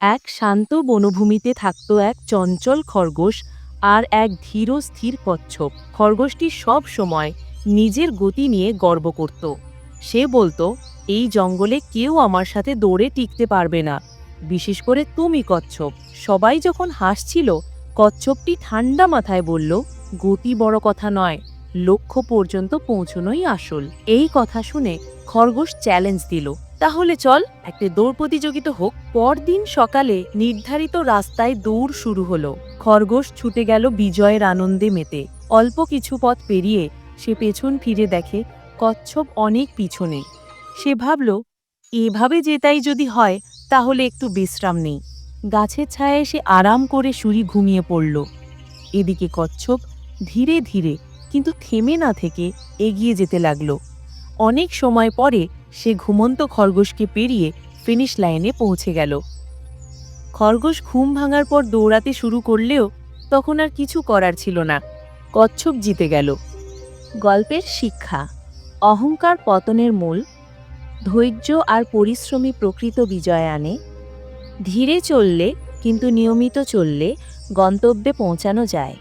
এক শান্ত বনভূমিতে থাকত এক চঞ্চল খরগোশ আর এক ধীর স্থির কচ্ছপ খরগোশটি সব সময় নিজের গতি নিয়ে গর্ব করত। সে বলতো, এই জঙ্গলে কেউ আমার সাথে দৌড়ে টিকতে পারবে না। বিশেষ করে তুমি কচ্ছপ। সবাই যখন হাসছিল, কচ্ছপটি ঠান্ডা মাথায় বলল, গতি বড় কথা নয়, লক্ষ্য পর্যন্ত পৌঁছনোই আসল। এই কথা শুনে খরগোশ চ্যালেঞ্জ দিল। তাহলে চল, একটা দৌড় প্রতিযোগিতা হোক। পরদিন সকালে নির্ধারিত রাস্তায় দৌড় শুরু হলো। খরগোশ ছুটে গেল বিজয়ের আনন্দে মেতে। অল্প কিছু পথ পেরিয়ে সে পেছন ফিরে দেখে কচ্ছপ অনেক পিছনে। সে ভাবল, এভাবে যেতাই যদি হয়, তাহলে একটু বিশ্রাম নেই। গাছের ছায়ায় সে আরাম করে শুরি ঘুমিয়ে পড়ল। এদিকে কচ্ছপ ধীরে ধীরে, কিন্তু থেমে না থেকে এগিয়ে যেতে লাগল। অনেক সময় পরে সে ঘুমন্ত খরগোশকে পেরিয়ে ফিনিশ লাইনে পৌঁছে গেল। খরগোশ ঘুম ভাঙার পর দৌড়াতে শুরু করলেও তখন আর কিছু করার ছিল না। কচ্ছপ জিতে গেল। গল্পের শিক্ষা। অহংকার পতনের মূল। ধৈর্য আর পরিশ্রমী প্রকৃত বিজয় আনে। ধীরে চললে, কিন্তু নিয়মিত চললে গন্তব্যে পৌঁছানো যায়।